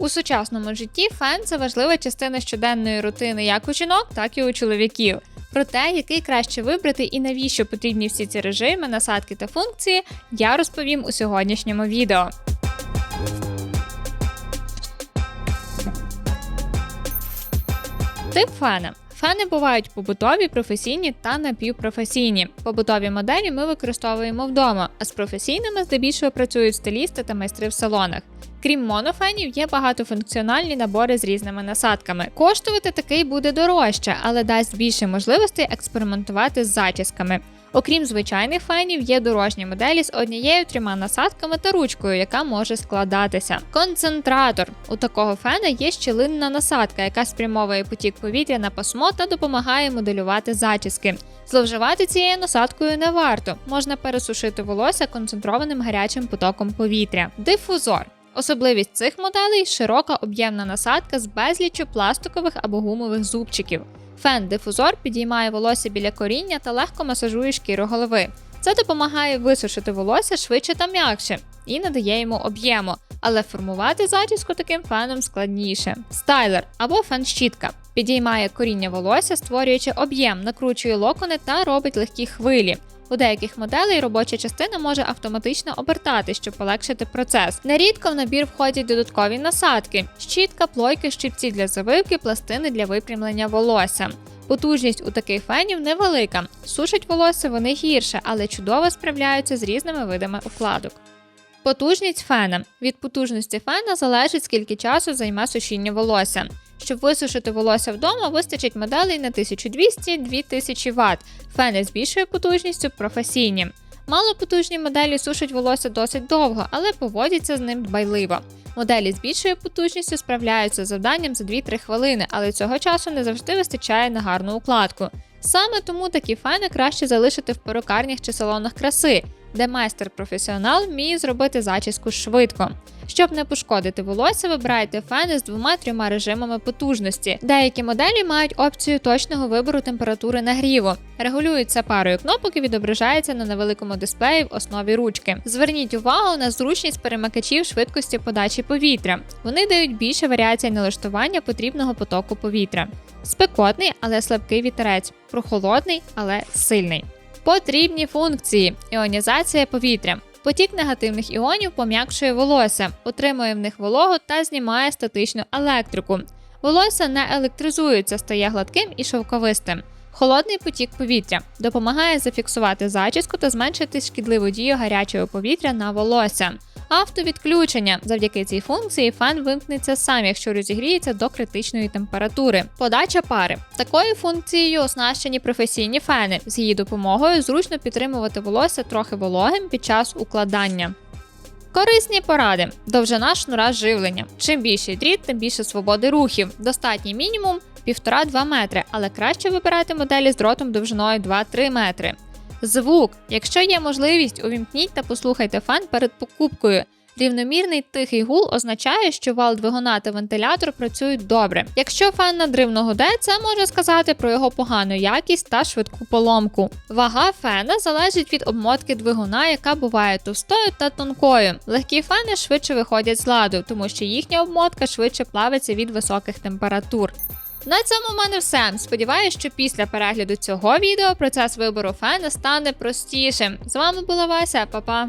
У сучасному житті фен це важлива частина щоденної рутини як у жінок, так і у чоловіків. Про те, який краще вибрати і навіщо потрібні всі ці режими, насадки та функції, я розповім у сьогоднішньому відео. Тип фена. Фени бувають побутові, професійні та напівпрофесійні. Побутові моделі ми використовуємо вдома, а з професійними здебільшого працюють стилісти та майстри в салонах. Крім монофенів, є багатофункціональні набори з різними насадками. Коштувати такий буде дорожче, але дасть більше можливостей експериментувати з зачісками. Окрім звичайних фенів, є дорожні моделі з однією трьома насадками та ручкою, яка може складатися. Концентратор у такого фена є щілинна насадка, яка спрямовує потік повітря на пасмо та допомагає моделювати зачіски. Зловживати цією насадкою не варто. Можна пересушити волосся концентрованим гарячим потоком повітря. Дифузор. Особливість цих моделей широка об'ємна насадка з безліччю пластикових або гумових зубчиків. Фен-дифузор підіймає волосся біля коріння та легко масажує шкіру голови. Це допомагає висушити волосся швидше та м'якше і надає йому об'єму, але формувати зачіску таким феном складніше. Стайлер або фен-щітка підіймає коріння волосся, створюючи об'єм, накручує локони та робить легкі хвилі. У деяких моделей робоча частина може автоматично обертати, щоб полегшити процес. Нерідко в набір входять додаткові насадки: щітка, плойки, щипці для завивки, пластини для випрямлення волосся. Потужність у таких фенів невелика. Сушать волосся вони гірше, але чудово справляються з різними видами укладок. Потужність фена. Від потужності фена залежить, скільки часу займе сушіння волосся. Щоб висушити волосся вдома, вистачить моделей на 1200-2000 Вт. Фени з більшою потужністю професійні. Малопотужні моделі сушать волосся досить довго, але поводяться з ним дбайливо. Моделі з більшою потужністю справляються з завданням за 2-3 хвилини, але цього часу не завжди вистачає на гарну укладку. Саме тому такі фени краще залишити в перукарнях чи салонах краси, де майстер-професіонал вміє зробити зачіску швидко. Щоб не пошкодити волосся, вибирайте фени з двома-трьома режимами потужності. Деякі моделі мають опцію точного вибору температури нагріву. Регулюється парою кнопок і відображається на невеликому дисплеї в основі ручки. Зверніть увагу на зручність перемикачів швидкості подачі повітря. Вони дають більше варіацій налаштування потрібного потоку повітря. Спекотний, але слабкий вітерець, прохолодний, але сильний. Потрібні функції: іонізація повітря. Потік негативних іонів пом'якшує волосся, утримує в них вологу та знімає статичну електрику. Волосся не електризується, стає гладким і шовковистим. Холодний потік повітря допомагає зафіксувати зачіску та зменшити шкідливу дію гарячого повітря на волосся. Автовідключення завдяки цій функції фен вимкнеться сам, якщо розігріється до критичної температури. Подача пари такою функцією оснащені професійні фени. З її допомогою зручно підтримувати волосся трохи вологим під час укладання. Корисні поради: довжина шнура живлення. Чим більший дріт, тим більше свободи рухів. Достатній мінімум 1,5-2 метри, але краще вибирати моделі з дротом довжиною 2-3 метри. Звук. Якщо є можливість, увімкніть та послухайте фен перед покупкою. Рівномірний тихий гул означає, що вал двигуна та вентилятор працюють добре. Якщо фен надривно гуде, це може сказати про його погану якість та швидку поломку. Вага фена залежить від обмотки двигуна, яка буває товстою та тонкою. Легкі фени швидше виходять з ладу, тому що їхня обмотка швидше плавиться від високих температур. На цьому в мене все. Сподіваюсь, що після перегляду цього відео процес вибору фена стане простішим. З вами була Вася, Па-па!